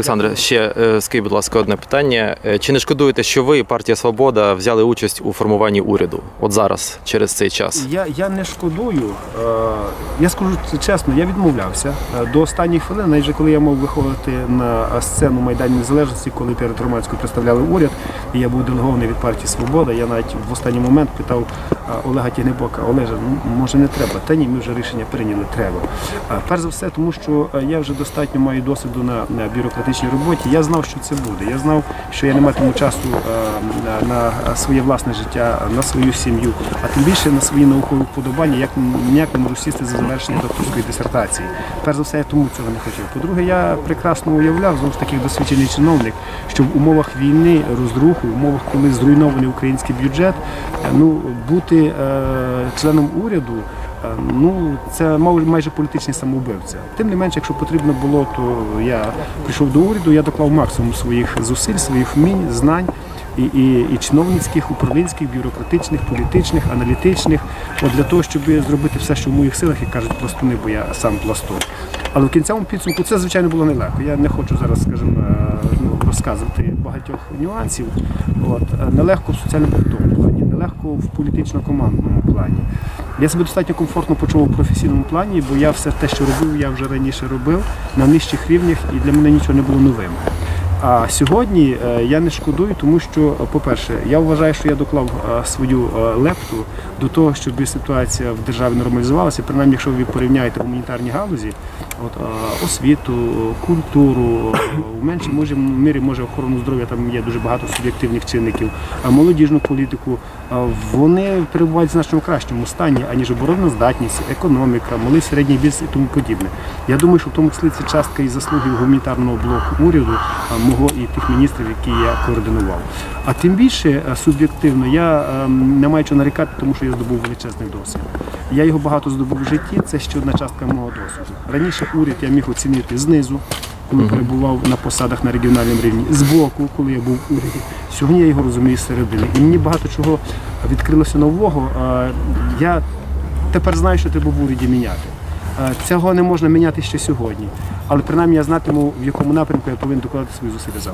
Олександре, ще е, скажіть, будь ласка, одне питання. Е, Чи не шкодуєте, що ви, партія Свобода, взяли участь у формуванні уряду? От зараз, через цей час? Я, я не шкодую. Е, Я скажу чесно, я відмовлявся до останньої хвилини, навіть коли я мав виходити на сцену Майдану Незалежності, коли перед громадською представляли уряд, і я був делегований від партії Свобода. Я навіть в останній момент питав Олега Тягнебока, Олеже, ну може не треба. Та ні, ми вже рішення прийняли, треба. Перш за все, тому що я вже достатньо маю досвіду на, на бюрократичній роботі. Я знав, що це буде. Я знав, що я не матиму часу е, на, на своє власне життя, на свою сім'ю, а тим більше на свої наукові вподобання, як ніяк не можу сісти за завершення докторської дисертації. Перш за все, я тому цього не хотів. По-друге, я прекрасно уявляв знову ж таки досвідчений чиновник, що в умовах війни, розруху, в умовах, коли зруйнований український бюджет, е, ну бути е, членом уряду. Е, Ну, це майже політичний самовбивця. Тим не менше, якщо потрібно було, то я прийшов до уряду, я доклав максимум своїх зусиль, своїх вмінь, знань і, і, і чиновницьких, управлінських, бюрократичних, політичних, аналітичних, от для того, щоб зробити все, що в моїх силах, як кажуть пластуни, бо я сам пластун. Але в кінцевому підсумку це, звичайно, було нелегко. Я не хочу зараз, скажімо, е, ну, розказувати багатьох нюансів. От. Е, Нелегко в соціально-побутовому плані, нелегко в політично-командному плані. Я себе достатньо комфортно почув у професійному плані, бо я все те, що робив, я вже раніше робив на нижчих рівнях, і для мене нічого не було новим. А сьогодні е, я не шкодую, тому що, е, по-перше, я вважаю, що я доклав е, свою лепту до того, щоб ситуація в державі нормалізувалася. Принаймні, якщо ви порівняєте гуманітарні галузі, освіту, культуру, в меншій може, мірі може охорону здоров'я, там є дуже багато суб'єктивних чинників, а молодіжну політику, вони перебувають в значно кращому стані, аніж оборонна здатність, економіка, малий середній бізнес і тому подібне. Я думаю, що в тому числі це частка і заслуги гуманітарного блоку уряду, мого і тих міністрів, які я координував. А тим більше суб'єктивно я не маю чого нарікати, тому що я здобув величезний досвід. Я його багато здобув в житті, це ще одна частка мого досвіду. Раніше уряд я міг оцінити знизу, коли перебував на посадах на регіональному рівні, збоку, коли я був в уряді. Сьогодні я його розумію середини. І мені багато чого відкрилося нового. Я тепер знаю, що треба в уряді міняти. Цього не можна міняти ще сьогодні. Але принаймні я знатиму, в якому напрямку я повинен докладати свої зусилля завтра.